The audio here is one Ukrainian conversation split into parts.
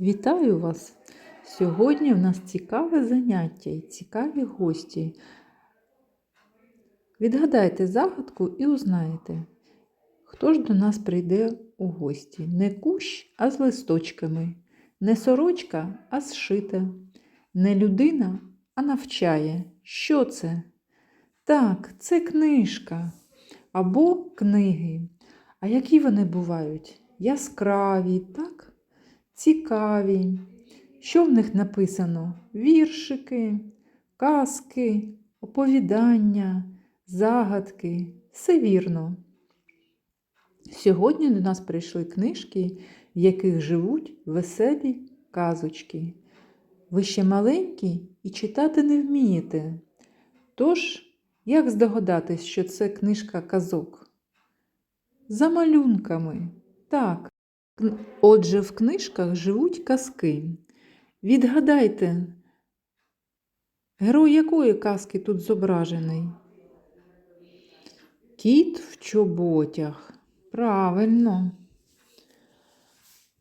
Вітаю вас! Сьогодні в нас цікаве заняття і цікаві гості. Відгадайте загадку і узнаєте, хто ж до нас прийде у гості. Не кущ, а з листочками, не сорочка, а зшита, не людина, а навчає. Що це? Так, це книжка або книги. А які вони бувають? Яскраві, так? Цікаві. Що в них написано? Віршики, казки, оповідання, загадки. Все вірно. Сьогодні до нас прийшли книжки, в яких живуть веселі казочки. Ви ще маленькі і читати не вмієте. Тож, як здогадатись, що це книжка казок? За малюнками. Так. Отже, в книжках живуть казки. Відгадайте, герой якої казки тут зображений? Кіт в чоботях. Правильно.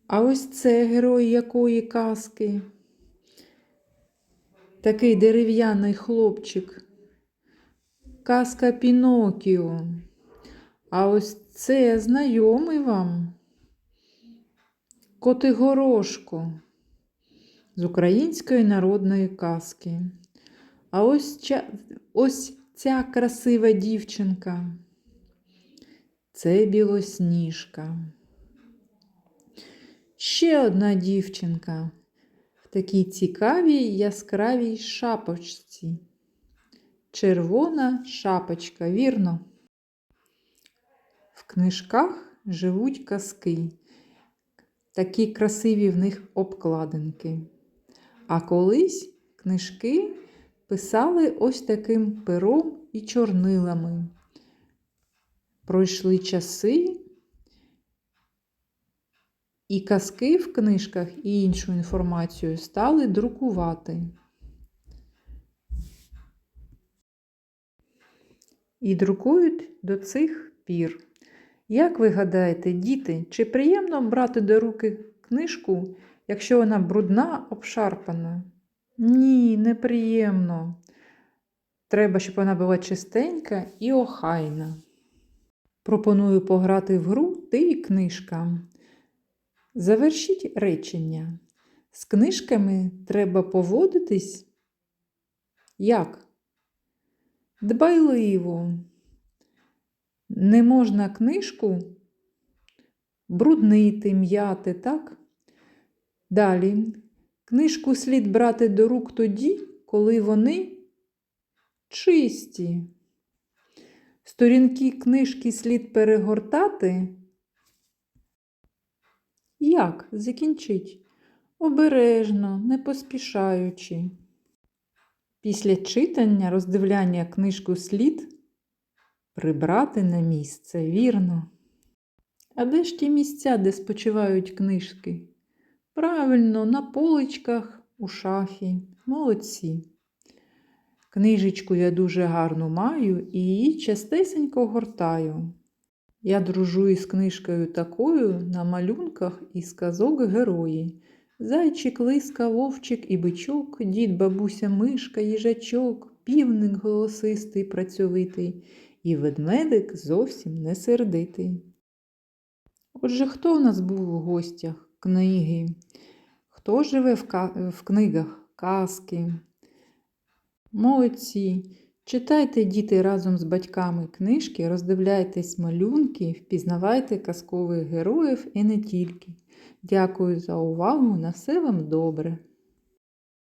А ось це герой якої казки? Такий дерев'яний хлопчик. Казка Пінокіо. А ось це знайомий вам. Котигорошко з української народної казки. А ось, ця, ось ця красива дівчинка. Це білосніжка. Ще одна дівчинка в такій цікавій яскравій шапочці. Червона шапочка, вірно. В книжках живуть казки. Такі красиві в них обкладинки. А колись книжки писали ось таким пером і чорнилами. Пройшли часи, і казки в книжках і іншу інформацію стали друкувати. І друкують до цих пір. Як ви гадаєте, діти, чи приємно брати до руки книжку, якщо вона брудна, обшарпана? Ні, неприємно. Треба, щоб вона була чистенька і охайна. Пропоную пограти в гру ти і книжка. Завершіть речення. З книжками треба поводитись як? Дбайливо. Не можна книжку бруднити, м'яти, так? Далі. Книжку слід брати до рук тоді, коли вони чисті. Сторінки книжки слід перегортати. Як? Закінчить. Обережно, не поспішаючи. Після читання, роздивляння книжку слід прибрати на місце, вірно. А де ж ті місця, де спочивають книжки? Правильно, на поличках у шафі. Молодці. Книжечку я дуже гарну маю і її частесенько гортаю. Я дружу із книжкою такою на малюнках із казок герої. Зайчик, лиска, вовчик і бичок, дід, бабуся, мишка, їжачок, півник голосистий, працьовитий, і ведмедик зовсім не сердитий. Отже, хто в нас був у гостях книги? Хто живе в, ка- в книгах казки? Молодці! Читайте, діти, разом з батьками книжки, роздивляйтесь малюнки, впізнавайте казкових героїв і не тільки. Дякую за увагу. На все вам добре!